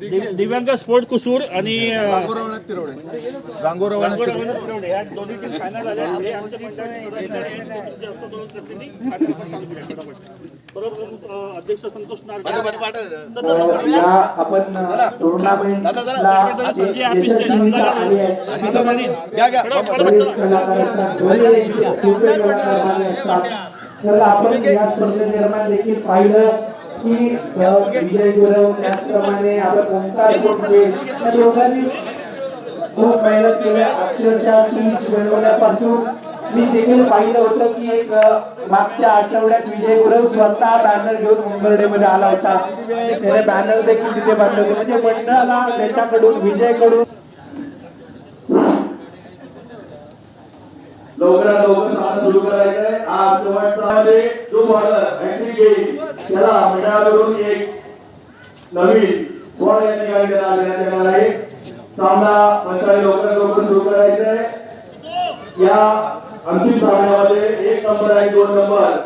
दिव्य- दिव्यांग स्पोर्ट कुसूर आणि तिरवडे या दोन्ही टीम फायनल हे आमच्या अध्यक्ष संतोष या आपण देखील पाहिलं. की विजय गुरव त्याचप्रमाणे आपला ओंकार कोटके या दोघांनी खूप मेहनत केल्या अक्षरशः टीम मिळवण्यापासून मी देखील पाहिलं होतं की एक मागच्या आठवड्यात विजय गुरव स्वतः बॅनर घेऊन मुंबर्डेमध्ये आला होता त्याने बॅनर देखील तिथे बांधले होते म्हणजे मंडळाला त्याच्याकडून विजयकडून लवकरात लवकर सुरू करायचंय. आज शेवटचा जो बॉलर एंट्री घेईल त्याला मंडळाकडून एक नवीन बॉल या ठिकाणी त्याला देण्यात येणार आहे. सामना मंडळाने लवकर लवकर सुरू करायचा आहे या अंतिम सामन्यामध्ये एक नंबर आणि दोन नंबर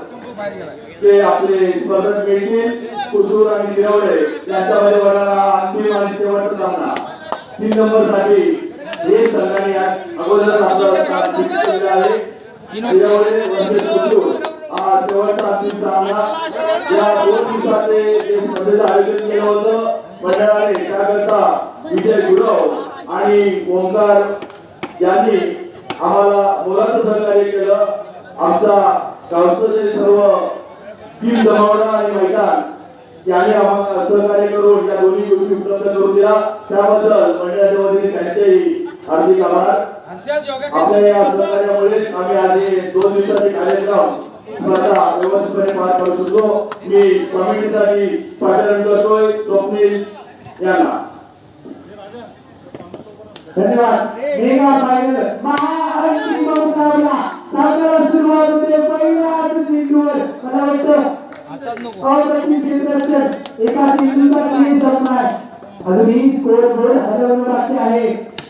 ते आपले स्पर्धक मिळतील. कुसूर आणि तिरवडे यांच्यामध्ये होणारा अंतिम आणि शेवटचा सामना. तीन नंबरसाठी हे संघाने अगोदर आपलं काम आहे. तिरवडे versus कुसूर. शेवटचा अंतिम सामना या दोन दिवसाचे आयोजन केलं होतं मंडळाने त्याकरता विजय गुरव आणि ओंकार यांनी आम्हाला मुलाचं सहकार्य केलं आमचा सर्व टीम आणि मैदान यांनी आम्हाला सहकार्य करून या दोन्ही गोष्टी उपलब्ध करून दिल्या त्याबद्दल मंडळाच्या वतीने त्यांचेही हार्दिक आभार आपल्या या सहकार्यामुळे आम्ही आज हे दोन दिवसाचे कार्यक्रम आता व्यवस्थितपणे पार पडू शकतो. मी कमिटीसाठी पाचारण करतोय स्वप्नील यांना. धन्यवाद. महाअंतिम मुकाबला सुरुवात होते. चेंडूवर मला वाटतं अप्रतिम क्षेत्ररक्षण एका चेंडूचा तीन सामना अजूनही स्कोर बोर्ड बाकी आहे.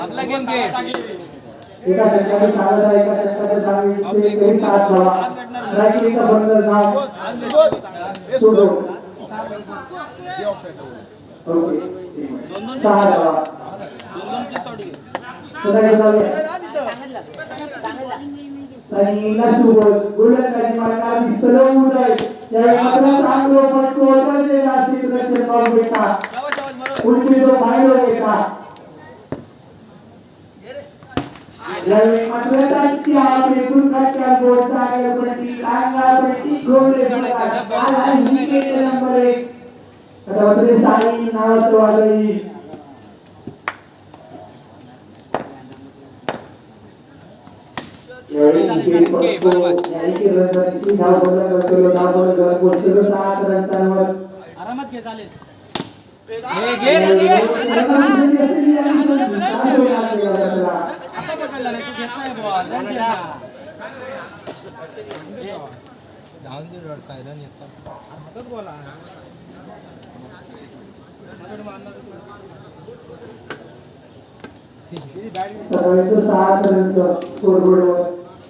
आपला गेम घे एका षटकाने चालत एका षटकाने चालत सोडो. सहा आणि पुढची जो आपली बोलता प्रति प्रति नंबर एक आता साई नावाचं वादळी यावेळी विकेट पडतो याने की रनची धाव बंद करतो धाव बंद करत पोहोचलो सात रनवर आरामात घे चालेल हे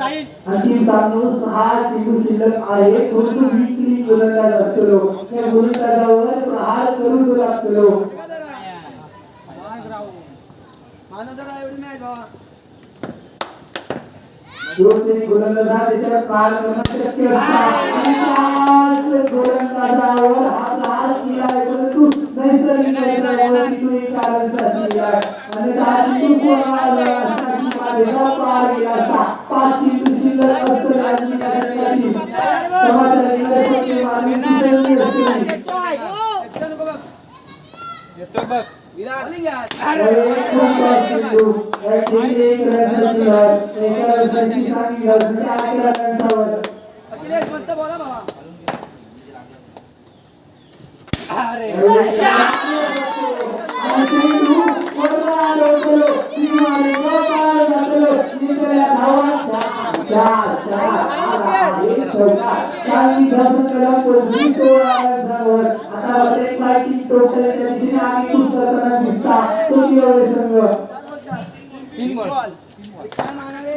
अंतिम तांदूळ सहा किलो शिल्लक आहे. परंतु विक्री गोलंदाज असतो त्या गोलंदाजावर प्रहार करू लागतो दोन गोलंदाज करणं शक्य गोलंदाजावर हात हात केला परंतु नैसर्गिक कारण आणि हा चेंडू कोणाला साठी मारेला पार गेला असता पाच चेंडू शिल्लक असतं आणि त्यासाठी समाजाला इंग्रजी मारली सुचवली असते. अखिलेश मस्त बोला बाबा तीन काय मानावे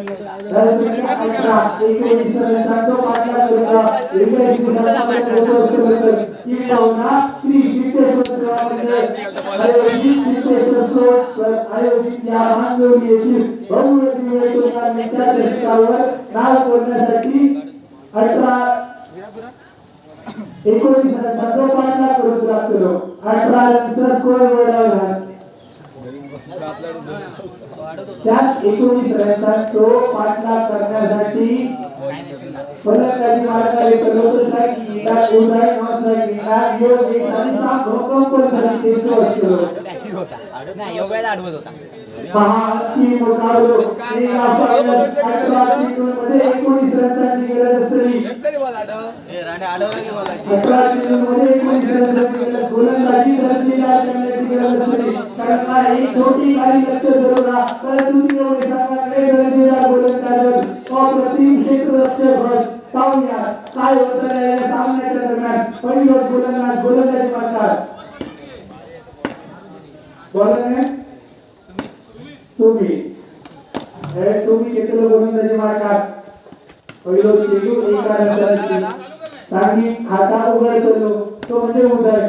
आहे अठरा एकोणीस अठरा एकोणीस रन पाचला करून लागतो अठरा रनचा स्कोर मिळवला त्यात एकोणीस रनचा तो पाठलाग करण्यासाठी फलंदाजी मारणारे सर्वोच्च स्ट्राईक उदय नॉन स्ट्राईक योग एक आणि सात भोकम पण असतो महाती मुकाबलो एका फायनल अठरा मध्ये एकोणीस रनची गरज असली अठरा मध्ये एकोणीस रनची गरज गोलंदाजी धरतीला करण्याची गरज असली. कारण का एक छोटी काही लक्ष धरवला परंतु एवढे सांगाकडे धरतीला गोलंदाज अप्रतिम भर पाहूया काय होतं या सामन्याच्या दरम्यान पहिलं गोलंदाज गोलंदाजी मारतात बॉलरने तुम्ही हे तुम्ही घेतलं गोलंदाजी मारतात पहिलो चेंडू एका रनची चांगली खाता उघडतो तो म्हणजे उदय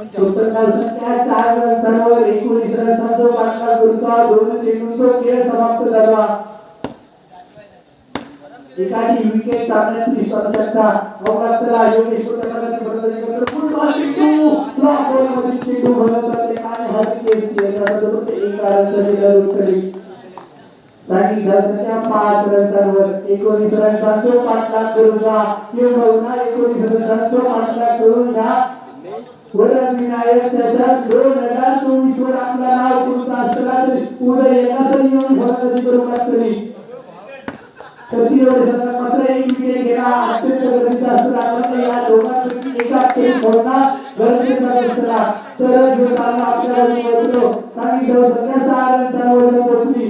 टोटल चार रनांवर एकोणीस रनचा जो पाठला दोन चेंडूंचा खेळ समाप्त झाला विकेट टाकण्याची अवकाशाला फुटबॉल चेंडू बॉलमध्ये चेंडू एक रनचा दिला उचलली चांगली धावसंख्या पाच रनवर एकोणीस पाठलाग करून जा. किंबहुना एकोणीस रनचा पाठलाग करून जा विनायक त्याच्या दोन हजार चोवीस आपला नाव करून असला तरी येऊन मात्र एक अत्यंत या दोघांपैकी एका खेळ तरच आपल्याला पोहोचली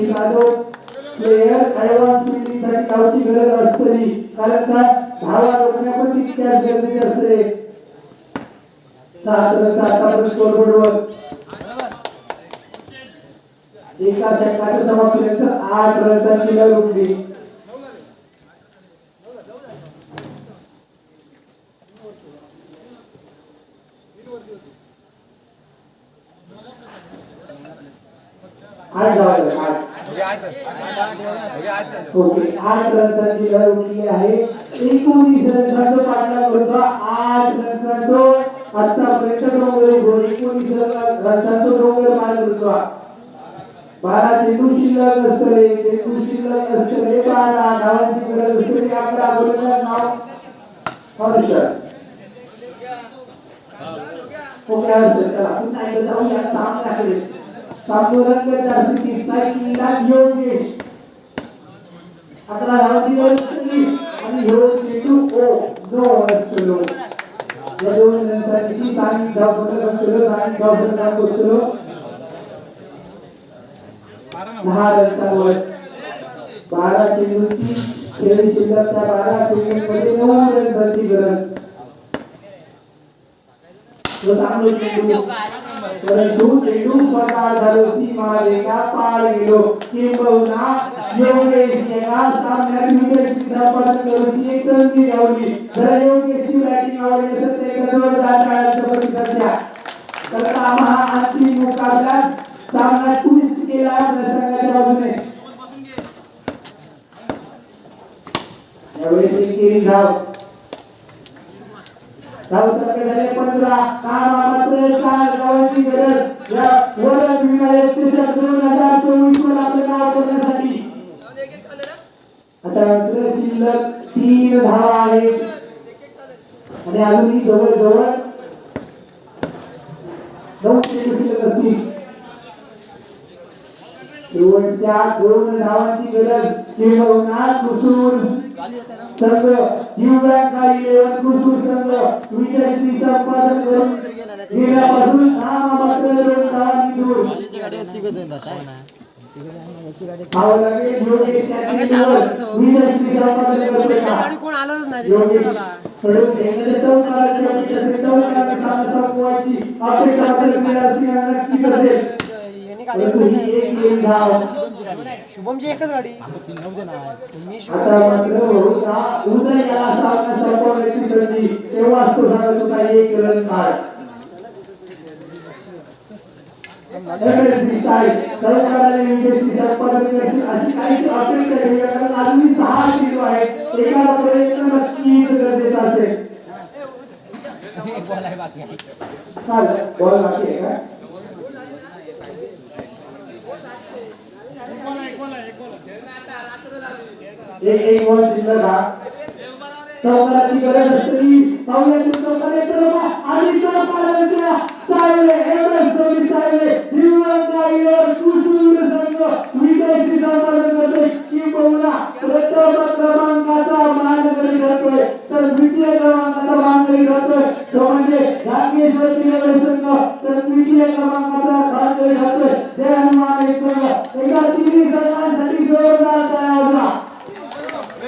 एखादो प्लेयर ऍडव्हान्स गरज असतली कारण का धावा रोखण्या तितक्याच गरजेचे असते सात एका षटकाच्या समाप्तीनंतर आठ रनची लढत उठली. आठ आठ. ओके आठ रनची लढत उठली आहे. एकोणीस रनचा होता. आठ रनचा आतापर्यंत डोंगरे गोल एकोणीस रनचा डोंगर मारत होता. बारा चेंडू शिल्लक असतले चेंडू शिल्लक असतले बारा धावांची गरज असतली नाव हर्षद. ओके हर्षद चला. पुन्हा एकदा जाऊया. स्थितीत सायकलीला योगेश अकरा धावांची गरज असतली आणि ह्यो चेंडू ओ नो असतलो या दोन रनसाठी साई धाव पटक असतलो साई धाव पटक असतलो दहा रनचा वर बारा चेंडूची खेळी शिल्लकच्या बारा चेंडूंमध्ये नऊ रनची गरज तो चांगलो चेंडू परंतु चेंडू अंतिम मुकाबला सामना ट्विस्ट केला संघाच्या बाजूने यावेळी एकेरी धाव धाव संख्या झाले पंधरा कामा मात्र गरज या दोन हजार चोवीस वर नाव करण्यासाठी आता मात्र शिल्लक तीन आहेत आणि अजूनही जवळ जवळ नऊ चेंडू असतील शेवटच्या दोन धावांची गरज किंबहुना कुसूर संघ युवराज संघ संपादन करून गेल्यापासून करतोय. कोण आलंच नाही धाव शुभमची एकच गाडी. मी मात्र बहुधा उदय याला सामना संपवण्याची संधी तेव्हाच तो सांगत होता एक रन काढ सरकाराने विजयची संपादन करायची अशी काहीच अपेक्षा ठेवली आहे. कारण अजूनही सहा चेंडू आहेत एकाला प्रयत्न नक्कीच गरजेचा असेल चालेल बॉल बाकी आहे का एक एक बॉल शिल्लक हा चौकाराची गरज असली पाहुण्यातून चौकार येतो बाबा. आणि चौकाराच्या चालले एवढंच दोन्ही चालले हिरवळ राहिलं कुसूर संघ विजयश्री संपादन करतोय किंबहुना प्रथम क्रमांकाचा मानकरी ठरतोय तर द्वितीय क्रमांकाचा मानकरी ठरतोय तो म्हणजे भाग्येश्वर क्रीडा संघ. तर द्वितीय क्रमांकाचा मानकरी ठरतोय जय हनुमान एक संघ. एका तिन्ही संघांसाठी जोरदार तयार होता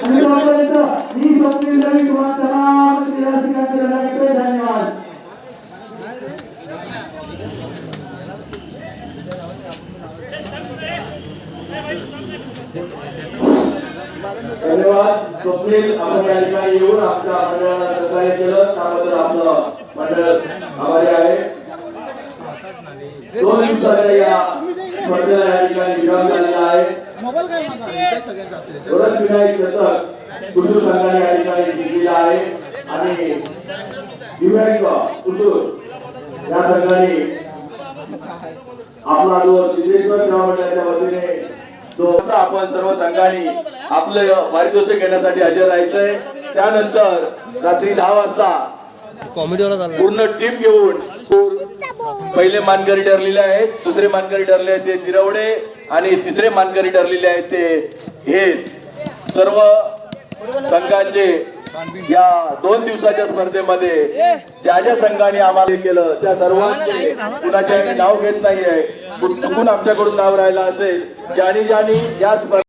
आणि तोपर्यंत मी स्वप्नील रवी तुम्हाला तमाम क्रीडारसिकांचे लढाईकडे धन्यवाद धन्यवाद स्वप्नील आपण या ठिकाणी येऊन आमच्या मंडळाला सहकार्य केलं त्याबद्दल आपलं मंडळ आभारी आहे. दोन या या ठिकाणी विराम झालेला आहे. परत विनायक संघाने या ठिकाणी जिंकलेला आहे? आणि दिव्यांग या संघाने आपला जो सिद्धेश्वर वतीने जो आपण सर्व संघांनी आपलं पारितोषिक घेण्यासाठी हजर राहायचंय. त्यानंतर रात्री दहा वाजता पूर्ण टीम घेऊन पहिले मानकरी ठरलेले आहेत दुसरे मानकरी ठरले आहेत ते जिरवडे आणि तिसरे मानकरी ठरलेले आहेत ते हे सर्व संघांचे या दोन दिवसाच्या स्पर्धेमध्ये ज्या ज्या संघाने आम्हाला केलं त्या सर्वांचे कुणाचे नाव घेत नाहीये. चुकून आमच्याकडून नाव राहिलं असेल ज्यानी ज्यानी या स्पर्धे